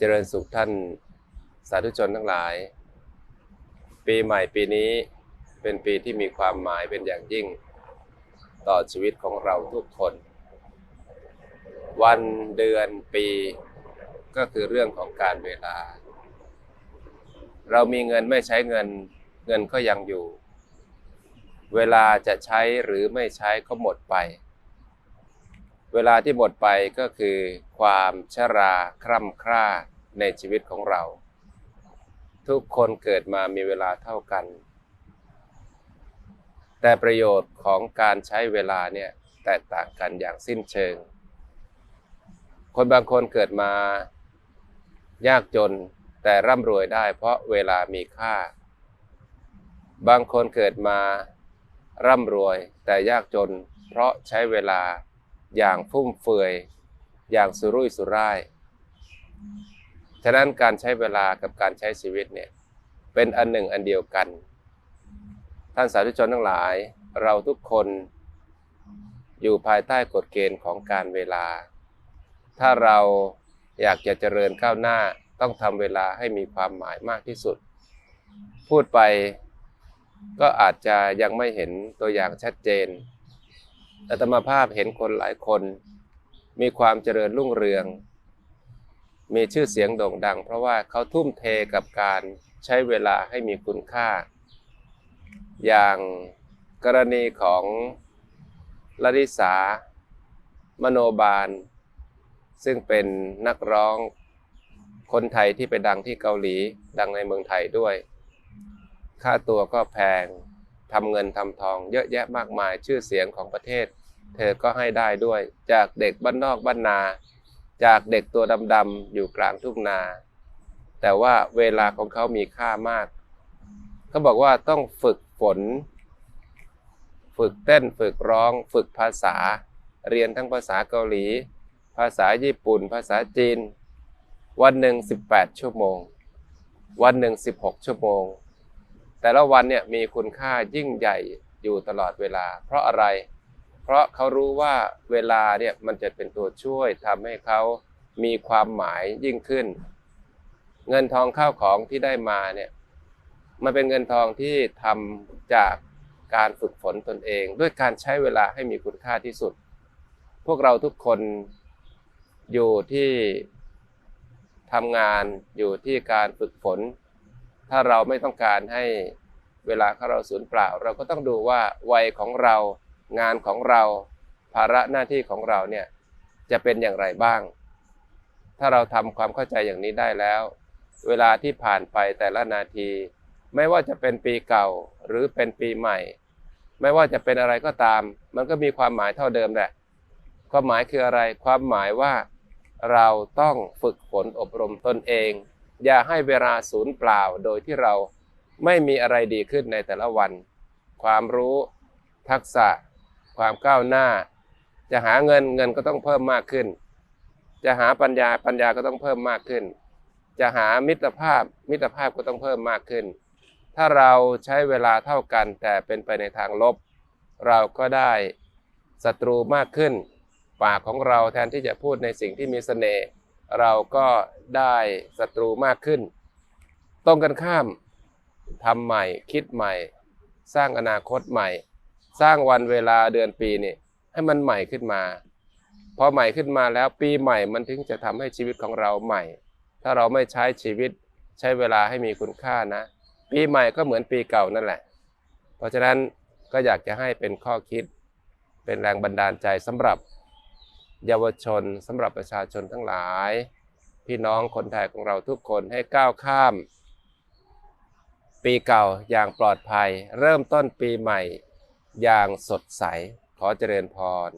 เจริญสุขท่านสาธุชนทั้งหลาย ปีใหม่ปีนี้เป็นปีที่มีความหมายเป็นอย่างยิ่ง ต่อชีวิตของเราทุกคน วันเดือนปีก็คือเรื่องของการเวลา เรามีเงินไม่ใช้เงินเงินก็ยังอยู่ เวลาจะใช้หรือไม่ใช้ก็หมดไป เวลาที่หมดไปก็คือความชราคร่ำคร่าในชีวิตของเรา ทุกคนเกิดมามีเวลาเท่ากัน แต่ประโยชน์ของการใช้เวลาเนี่ยแตกต่างกันอย่างสิ้นเชิง คนบางคนเกิดมายากจนแต่ร่ำรวยได้เพราะเวลามีค่า บางคนเกิดมาร่ำรวยแต่ยากจนเพราะใช้เวลา อย่างฟุ่มเฟือย อย่างสุรุ่ยสุร่าย ฉะนั้นการใช้เวลากับการใช้ชีวิตเนี่ยเป็นอันหนึ่งอันเดียวกัน ท่านสาธุชนทั้งหลาย เราทุกคนอยู่ภายใต้กฎเกณฑ์ของการเวลา ถ้าเราอยากจะเจริญก้าวหน้าต้องทำเวลาให้มีความหมายมากที่สุด พูดไปก็อาจจะยังไม่เห็นตัวอย่างชัดเจน อาตมาภาพเห็นคนหลายคน มีความเจริญรุ่งเรือง มีชื่อเสียงโด่งดัง เพราะว่าเขาทุ่มเทกับการใช้เวลาให้มีคุณค่า อย่างกรณีของลลิสามโนบาล ซึ่งเป็นนักร้องคนไทยที่ไปดังที่เกาหลีดังในเมืองไทยด้วย ค่าตัวก็แพง ทำเงินทำทอง เยอะแยะมากมายชื่อเสียงของประเทศ เธอก็ให้ได้ด้วย จากเด็กบ้านนอกบ้านนา จากเด็กตัวดำๆอยู่กลางทุ่งนา แต่ว่าเวลาของเขามีค่ามาก เขาบอกว่าต้องฝึกฝน ฝึกเต้นฝึกร้อง ฝึกภาษา เรียนทั้งภาษาเกาหลี ภาษาญี่ปุ่น ภาษาจีน วันหนึ่ง 18 ชั่วโมง วันหนึ่ง 16 ชั่วโมง แต่ละวันเนี่ยมีคุณค่ายิ่งใหญ่อยู่ตลอดเวลา เพราะอะไร เพราะเขารู้ว่าเวลาเนี่ยมันจะเป็นตัวช่วยทำให้เขามีความหมายยิ่งขึ้น เงินทองข้าวของที่ได้มาเนี่ยมันเป็นเงินทองที่ทำจากการฝึกฝนตนเอง ด้วยการใช้เวลาให้มีคุณค่าที่สุด พวกเราทุกคนอยู่ที่ทำงานอยู่ที่การฝึกฝน ถ้าเราไม่ต้องการให้เวลาของเราสูญเปล่า เราก็ต้องดูว่าวัยของเรางานของเรา ภาระหน้าที่ของเราเนี่ยจะเป็นอย่างไรบ้าง ถ้าเราทำความเข้าใจอย่างนี้ได้แล้ว เวลาที่ผ่านไปแต่ละนาที ไม่ว่าจะเป็นปีเก่าหรือเป็นปีใหม่ ไม่ว่าจะเป็นอะไรก็ตาม มันก็มีความหมายเท่าเดิมแหละ ความหมายคืออะไร ความหมายว่าเราต้องฝึกฝนอบรมตนเอง อย่าให้เวลาสูญเปล่าโดยที่เราไม่มีอะไรดีขึ้นในแต่ละวัน ความรู้ ทักษะ ความก้าวหน้า จะหาเงินเงินก็ต้องเพิ่มมากขึ้น จะหาปัญญาปัญญาก็ต้องเพิ่มมากขึ้น จะหามิตรภาพมิตรภาพก็ต้องเพิ่มมากขึ้น ถ้าเราใช้เวลาเท่ากันแต่เป็นไปในทางลบ เราก็ได้ศัตรูมากขึ้น ปากของเราแทนที่จะพูดในสิ่งที่มีเสน่ห์ เราก็ได้ศัตรูมากขึ้น ตรงกันข้ามทำใหม่คิดใหม่ สร้างอนาคตใหม่ สร้างวันเวลาเดือนปีนี่ให้มันใหม่ขึ้นมาพอใหม่ขึ้นมาแล้วปีใหม่มันถึงจะทำให้ชีวิตของเราใหม่ ถ้าเราไม่ใช้ชีวิตใช้เวลาให้มีคุณค่านะ ปีใหม่ก็เหมือนปีเก่านั่นแหละ เพราะฉะนั้นก็อยากจะให้เป็นข้อคิด เป็นแรงบันดาลใจสำหรับ เยาวชนสำหรับประชาชนทั้งหลาย พี่น้องคนไทยของเราทุกคนให้ก้าวข้าม ปีเก่าอย่างปลอดภัย เริ่มต้นปีใหม่อย่างสดใสขอเจริญพร